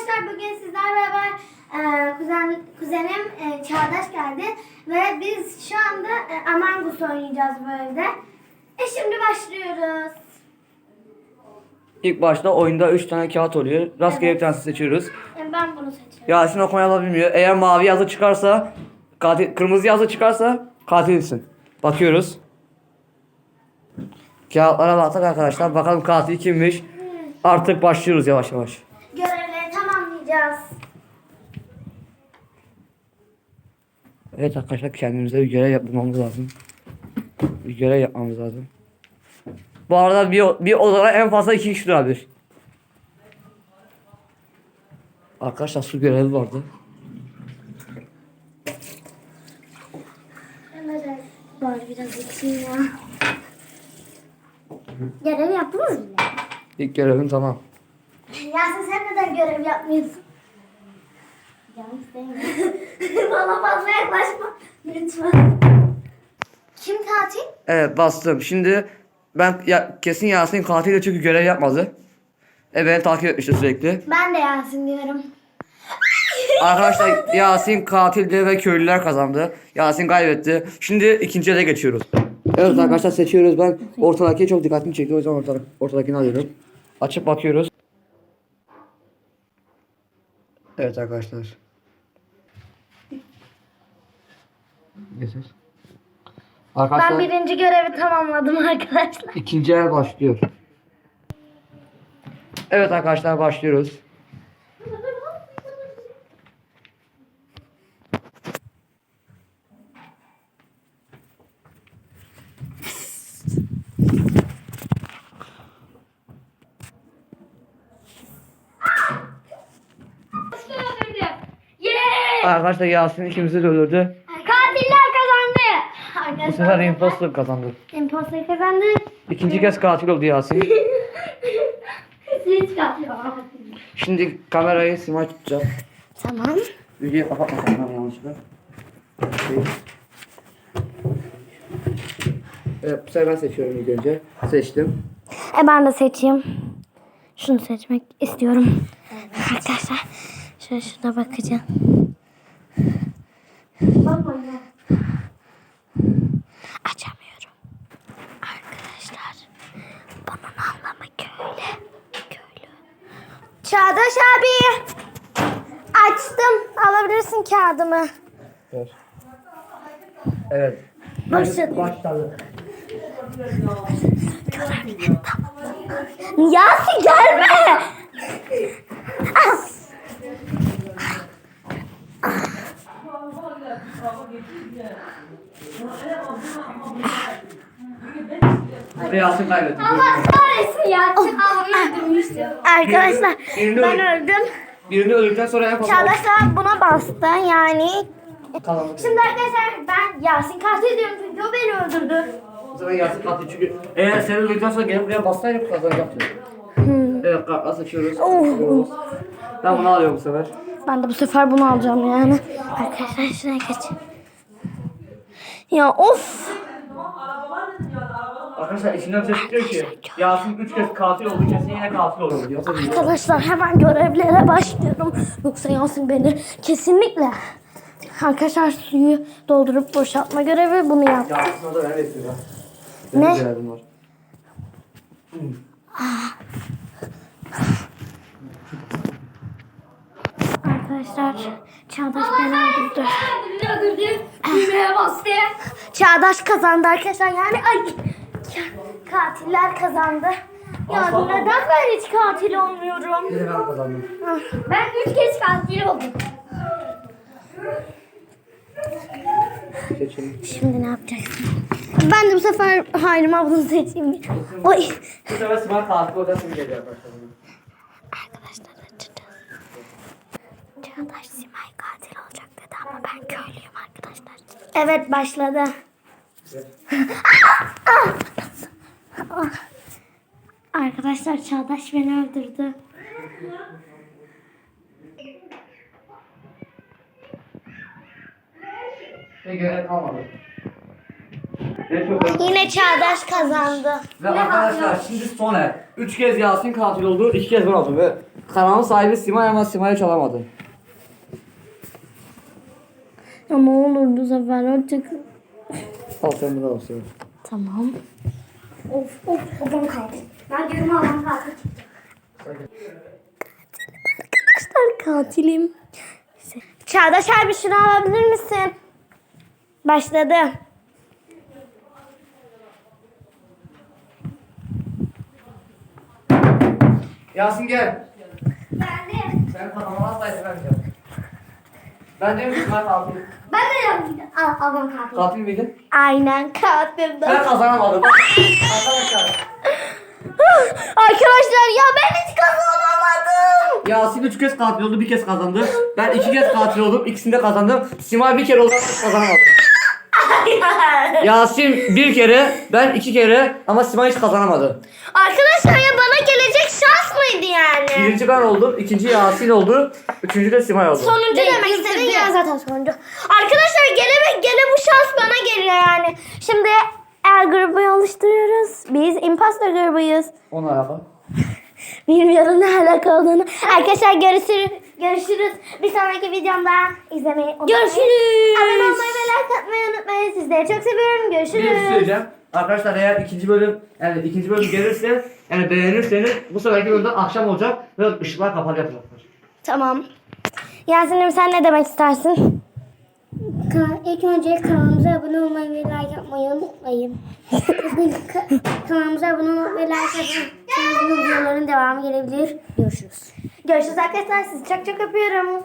arkadaşlar bugün sizlerle beraber e, kuzen, kuzenim e, Çağdaş geldi ve biz şu anda e, Among Us oynayacağız bu evde. E şimdi başlıyoruz. İlk başta oyunda 3 tane kağıt oluyor. Rastgele bir tanesini seçiyoruz. E, ben bunu seçiyorum. Yasin okumayı bilmiyor. Eğer mavi yazı çıkarsa, katil, kırmızı yazı çıkarsa katilsin. Bakıyoruz. Kağıtlara baktık arkadaşlar. Bakalım katil kimmiş. Artık başlıyoruz yavaş yavaş. Tamamlayacağız. Evet arkadaşlar kendimize bir görev yapmamız lazım. Bir görev yapmamız lazım. Bu arada bir, bir odada en fazla iki kişi durabilir. Arkadaşlar su görevi vardı. Evet. Bari biraz içeyim ya. Görev yaptınız mı? İlk görevim tamam. Yasin sen neden görev yapmıyorsun? Canım istemiyorum. Bana fazla yaklaşma. Lütfen. Kim katil? Evet bastım. Şimdi ben ya, kesin Yasin katil çünkü görev yapmadı. E beni takip etmişti sürekli. Ben de Yasin diyorum. Arkadaşlar Yasin katildi ve köylüler kazandı. Yasin kaybetti. Şimdi ikinci ele geçiyoruz. Evet arkadaşlar seçiyoruz. Ben ortadaki çok dikkatimi çekti. O yüzden ortadak, ortadakini alıyorum. Açıp bakıyoruz. Evet arkadaşlar. Yeter. Arkadaşlar Ben birinci görevi tamamladım arkadaşlar. ikinci el başlıyor. Evet arkadaşlar başlıyoruz. Arkadaşlar Yasin ikimizi de öldürdü. Katiller kazandı. Bu sefer imposter kazandı. Imposter kazandı. İkinci kez katil oldu Yasin. Siz katil. Şimdi kamerayı Simay tutacak. Tamam. Videoyu kapatmasam ben yanlışlıkla. Şey. Evet bu sefer ben seçiyorum ilk önce. Seçtim. E ben de seçeyim. Şunu seçmek istiyorum. Arkadaşlar şöyle şuna bakacağım. Alabilirsin kağıdımı. Ver. Evet. Başladı. Başladı. Yasin gelme. Yasin kaybetti. kahretsin Yasin abimi öldürmüştü. Arkadaşlar ben öldüm. Birini öldükten sonra en fazla Çağdaşlar buna bastı yani. kazandı. Şimdi arkadaşlar ben Yasin katil diyorum çünkü o beni öldürdü. Bu sefer Yasin katil çünkü eğer seni öldükten sonra gelip buraya bassaydık kazanacaktı. Evet kartla seçiyoruz. Seçiyoruz. Ben bunu alıyorum bu sefer. Ben de bu sefer bunu alacağım yani. Arkadaşlar şuraya geç. Ya of. Arkadaşlar içinden ses diyor ki Yasin 3 kez katil oldu kesin yine katil olur. Değil. Arkadaşlar hemen görevlere başlıyorum. Yoksa Yasin beni kesinlikle. Arkadaşlar suyu doldurup boşaltma görevi bunu yaptı. Yasin orada ben bekliyorum. Ne? Benim görevim var. Arkadaşlar Çağdaş beni öldürdü. Düğmeye bastı. Çağdaş kazandı arkadaşlar yani ay katiller kazandı. Ya neden ben hiç katil olmuyorum? Yine ben kazandım. Ben üç kez katil oldum. Seçelim. Şimdi ne yapacaksın? Ben de bu sefer Hayrim ablanı seçeyim. Oy. Bu sefer Simay katil odasını geliyor arkadaşlar. Arkadaşlar açacağız. Çağdaş Simay katil olacak dedi ama ben köylüyüm arkadaşlar. Evet başladı. Arkadaşlar Çağdaş beni öldürdü. Yine Çağdaş kazandı. Ve arkadaşlar şimdi son el. 3 kez Yasin katil oldu, 2 kez ben oldum ve Kanalın sahibi Simay ama Simay'ı çalamadı. Ne olur bu sefer artık. Al sen bunu al sen. Tamam. Of of babam kaldı. Ben diyorum babam kaldı. Arkadaşlar katilim. Çağdaş abi şunu alabilir misin? Başladı. Yasin gel. Ben de. Sen izlemeyeceğim. Ben diyorum ki Simay katil. Ben de yapayım. Al babam katil. Katil miydin? Aynen katildim. Ben kazanamadım. Arkadaşlar. Arkadaşlar ya ben hiç kazanamadım. Yasin üç kez katil oldu, bir kez kazandı. Ben iki kez katil oldum, ikisini de kazandım. Simay bir kere oldu, kazanamadı. Yasin bir kere, ben iki kere ama Simay hiç kazanamadı. Arkadaşlar ya bana gelecek şans? Birinci ben oldum, ikinci Yasin oldu, üçüncü de Simay oldu. Sonuncu demek istedin ya zaten sonuncu. Arkadaşlar gele gele bu şans bana geliyor yani. Şimdi el grubu oluşturuyoruz. Biz imposter grubuyuz. Ona alaka. Bilmiyorum ne alaka olduğunu. Arkadaşlar görüşürüz. Görüşürüz. Bir sonraki videomda izlemeyi unutmayın. Görüşürüz. Abone olmayı ve like atmayı unutmayın. Sizleri çok seviyorum. Bir şey Görüşürüz. söyleyeceğim. Arkadaşlar eğer ikinci bölüm, yani ikinci bölüm gelirse, yani beğenirseniz bu seferki bölümde akşam olacak ve ışıklar kapalı yapacaklar. Tamam. Yasin'im sen ne demek istersin? İlk önce kanalımıza abone olmayı ve like yapmayı unutmayın. kanalımıza abone olmayı ve like yapmayı bu videoların devamı gelebilir. Görüşürüz. Görüşürüz arkadaşlar. Sizi çok çok öpüyorum.